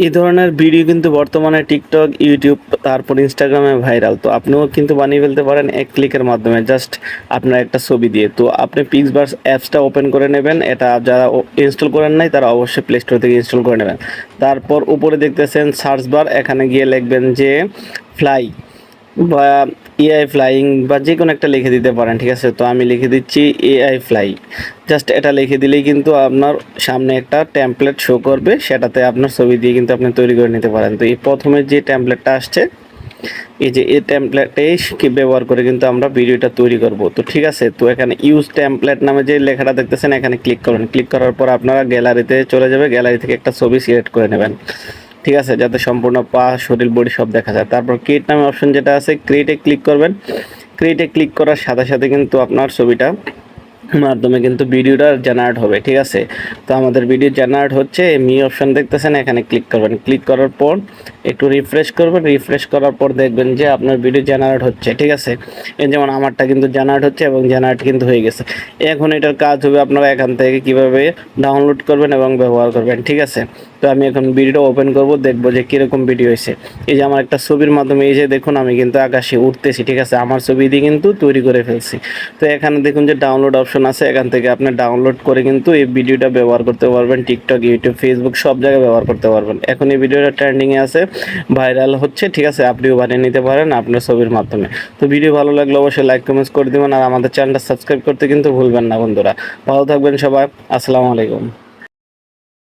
এই ধরনের ভিডিও কিন্তু বর্তমানে টিকটক ইউটিউব তারপর ইনস্টাগ্রামে ভাইরাল। তো আপনিও কিন্তু বানিয়ে ফেলতে পারেন এক ক্লিকের মাধ্যমে। জাস্ট আপনার একটা ছবি দিয়ে। তো আপনি পিক্সবার্স অ্যাপসটা ওপেন করে নেবেন। এটা যারা ইনস্টল করেন নাই, তারা অবশ্যই প্লে স্টোর থেকে ইনস্টল করে নেবেন। তারপর উপরে দেখতেছেন সার্চ বার এখানে গিয়ে লিখবেন যে ফ্লাই বা এআই ফ্লাইং বা যে কোনো একটা লিখে দিতে পারেন, ঠিক আছে? তো আমি লিখে দিচ্ছি এআই ফ্লাই জাস্ট এটা লিখে দিলেই কিন্তু আপনার সামনে একটা টেমপ্লেট শো করবে, সেটাতে আপনার ছবি দিয়ে কিন্তু আপনি তৈরি করে নিতে পারেন। তো এই প্রথমে যে টেমপ্লেটটা আসছে, এই যে এই টেমপ্লেটটাই ব্যবহার করে কিন্তু আমরা ভিডিওটা তৈরি করব। তো ঠিক আছে, তো এখানে ইউজ টেমপ্লেট নামে যে লেখাটা দেখতেছেন, এখানে ক্লিক করবেন ক্লিক করার পর আপনারা গ্যালারিতে চলে যাবে গ্যালারি থেকে একটা ছবি সিলেক্ট করে নেবেন। ঠিক আছে, যাতে সম্পূর্ণ পা, শরীর বডি সব দেখা যায়। তারপর ক্রিয়েট নামে অপশন যেটা আছে ক্রিয়েটে ক্লিক করবেন। ক্রিয়েটে ক্লিক করার সাথে সাথে কিন্তু আপনার ছবিটা মাধ্যমে কিন্তু ভিডিওটা জেনারেট হবে, ঠিক আছে? তো আমাদের ভিডিও জেনারেট হচ্ছে মি অপশন দেখতেছেন, এখানে ক্লিক করবেন। ক্লিক করার পর একটু রিফ্রেশ করবেন রিফ্রেশ করার পর দেখবেন যে আপনার ভিডিও জেনারেট হচ্ছে, ঠিক আছে? এই যেমন আমারটা কিন্তু জেনারেট হচ্ছে এবং জেনারেট কিন্তু হয়ে গেছে। এখন এটার কাজ হবে আপনারা এখান থেকে কীভাবে ডাউনলোড করবেন এবং ব্যবহার করবেন, ঠিক আছে? তো আমি এখন ভিডিওটা ওপেন করব, দেখব যে কীরকম ভিডিও হয়েছে। এই যে আমার একটা ছবির মাধ্যমে, এই যে দেখুন, আমি কিন্তু আকাশে উঠতেছি ঠিক আছে? আমার ছবি দিয়ে কিন্তু তৈরি করে ফেলছি। তো এখানে দেখুন যে ডাউনলোড অপশন আছে, এখান থেকে আপনি ডাউনলোড করে কিন্তু এই ভিডিওটা ব্যবহার করতে পারবেন। টিকটক ইউটিউব ফেসবুক সব জায়গায় ব্যবহার করতে পারবেন। এখন এই ভিডিওটা ট্রেন্ডিংয়ে আছে ভাইরাল হচ্ছে, ঠিক আছে? আপনিও বানিয়ে নিতে পারেন আপনার ছবির মাধ্যমে। তো ভিডিও ভালো লাগলে অবশ্যই লাইক কমেন্টস করে দেবেন আর আমাদের চ্যানেলটা সাবস্ক্রাইব করতে কিন্তু ভুলবেন না বন্ধুরা। ভালো থাকবেন সবাই, আসসালামু আলাইকুম।